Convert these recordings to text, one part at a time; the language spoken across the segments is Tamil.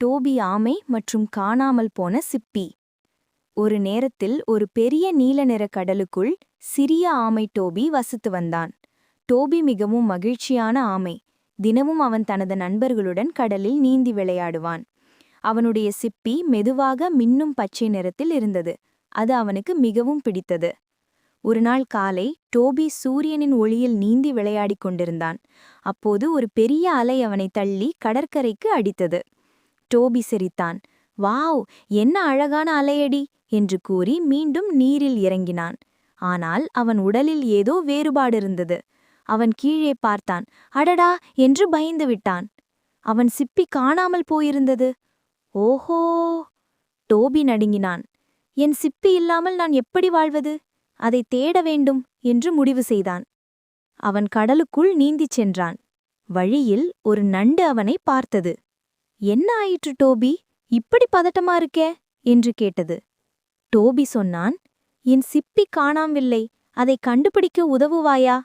டோபி ஆமை மற்றும் காணாமல் போன சிப்பி. ஒரு நேரத்தில் ஒரு பெரிய நீல நிற கடலுக்குள் சிறிய ஆமை டோபி வசித்து வந்தான். டோபி மிகவும் மகிழ்ச்சியான ஆமை. தினமும் அவன் தனது நண்பர்களுடன் கடலில் நீந்தி விளையாடுவான். அவனுடைய சிப்பி மெதுவாக மின்னும் பச்சை நிறத்தில் இருந்தது. அது அவனுக்கு மிகவும் பிடித்தது. ஒரு நாள் காலை டோபி சூரியனின் ஒளியில் நீந்தி விளையாடிக் கொண்டிருந்தான். அப்போது ஒரு பெரிய அலை அவனை தள்ளி கடற்கரைக்கு அடித்தது. டோபி சிரித்தான். வாவ் என்ன அழகான அலையடி! என்று கூறி மீண்டும் நீரில் இறங்கினான். ஆனால் அவன் உடலில் ஏதோ வேறுபாடு இருந்தது அவன் கீழே பார்த்தான். அடடா! என்று பயந்து விட்டான். அவன் சிப்பி காணாமல் போயிருந்தது. ஓஹோ! டோபி நடுங்கினான். என் சிப்பி இல்லாமல் நான் எப்படி வாழ்வது? அதை தேட வேண்டும்! என்று முடிவு செய்தான். அவன் கடலுக்குள் நீந்திச் சென்றான். வழியில் ஒரு நண்டு அவனை பார்த்தது. என்ன ஆயிற்று டோபி? இப்படி பதட்டமா இருக்கே? என்று கேட்டது. டோபி சொன்னான் என் சிப்பி காணாமில்லை அதை கண்டுபிடிக்க உதவுவாயா?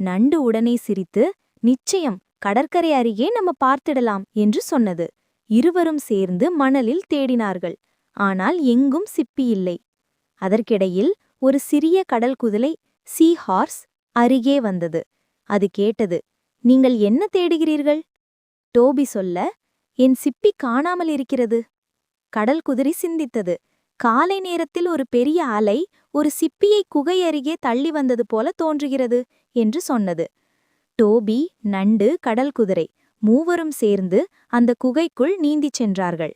நண்டு உடனே சிரித்து நிச்சயம் கடற்கரை அருகே நம்ம பார்த்திடலாம் என்று சொன்னது. இருவரும் சேர்ந்து மணலில் தேடினார்கள். ஆனால் எங்கும் சிப்பி இல்லை. அதற்கிடையில் ஒரு சிறிய கடல் குதிலை சீ ஹார்ஸ் அருகே வந்தது. அது கேட்டது நீங்கள் என்ன தேடுகிறீர்கள்? டோபி சொல்ல என் சிப்பி காணாமல் இருக்கிறது. கடல் குதிரை சிந்தித்தது. காலை நேரத்தில் ஒரு பெரிய அலை ஒரு சிப்பியை குகை அருகே தள்ளி வந்தது போல தோன்றுகிறது என்று சொன்னது. டோபி நண்டு கடல் குதிரை மூவரும் சேர்ந்து அந்த குகைக்குள் நீந்திச் சென்றார்கள்.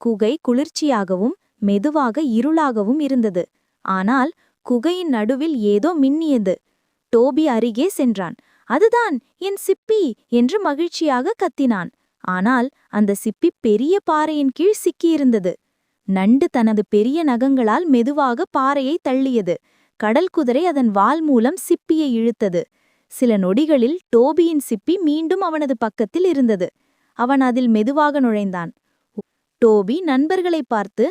குகை குளிர்ச்சியாகவும் மெதுவாக இருளாகவும் இருந்தது. ஆனால் குகையின் நடுவில் ஏதோ மின்னியது. டோபி அருகே சென்றான். அதுதான் என் சிப்பி! என்று மகிழ்ச்சியாக கத்தினான். ஆனால் அந்த சிப்பி பெரிய பாறையின் கீழ் சிக்கியிருந்தது. நண்டு தனது பெரிய நகங்களால் மெதுவாக பாறையை தள்ளியது. கடல் குதிரை அதன் வால் மூலம் சிப்பியை இழுத்தது. சில நொடிகளில் டோபியின் சிப்பி மீண்டும் அவனது பக்கத்தில் இருந்தது. அவன் அதில் மெதுவாக நுழைந்தான். டோபி நண்பர்களை பார்த்து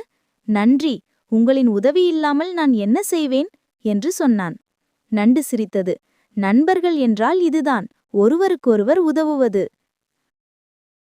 நன்றி உங்களின் உதவி இல்லாமல் நான் என்ன செய்வேன்? என்று சொன்னான். நண்டு சிரித்தது. நண்பர்கள் என்றால் இதுதான். ஒருவருக்கொருவர் உதவுவது.